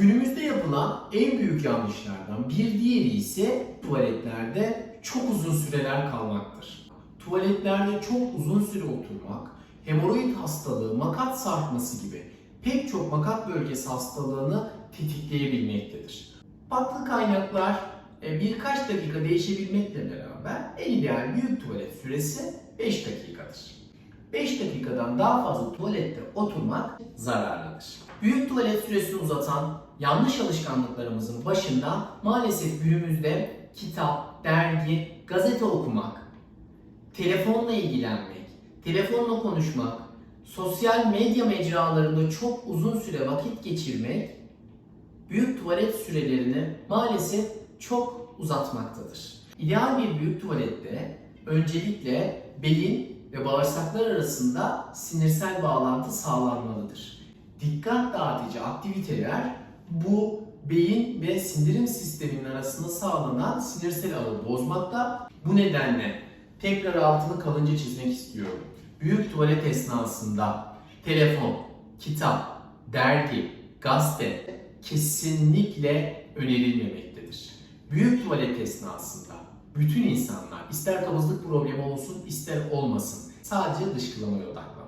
Günümüzde yapılan en büyük yanlışlardan bir diğeri ise tuvaletlerde çok uzun süreler kalmaktır. Tuvaletlerde çok uzun süre oturmak, hemoroid hastalığı, makat sarkması gibi pek çok makat bölgesi hastalığını tetikleyebilmektedir. Farklı kaynaklar e, birkaç dakika değişebilmekle beraber en ideal büyük tuvalet süresi 5 dakikadır. 5 dakikadan daha fazla tuvalette oturmak zararlıdır. Büyük tuvalet süresini uzatan yanlış alışkanlıklarımızın başında maalesef günümüzde kitap, dergi, gazete okumak, telefonla ilgilenmek, telefonla konuşmak, sosyal medya mecralarında çok uzun süre vakit geçirmek büyük tuvalet sürelerini maalesef çok uzatmaktadır. İdeal bir büyük tuvalette öncelikle beyin ve bağırsaklar arasında sinirsel bağlantı sağlanmalıdır. Dikkat dağıtıcı aktiviteler bu beyin ve sindirim sisteminin arasında sağlanan sinirsel ağı bozmakta. Bu nedenle tekrar altını kalınca çizmek istiyorum. Büyük tuvalet esnasında telefon, kitap, dergi, gazete kesinlikle önerilmemektedir. Büyük tuvalet esnasında bütün insanlar ister kabızlık problemi olsun ister olmasın sadece dışkılamaya odaklanmalı.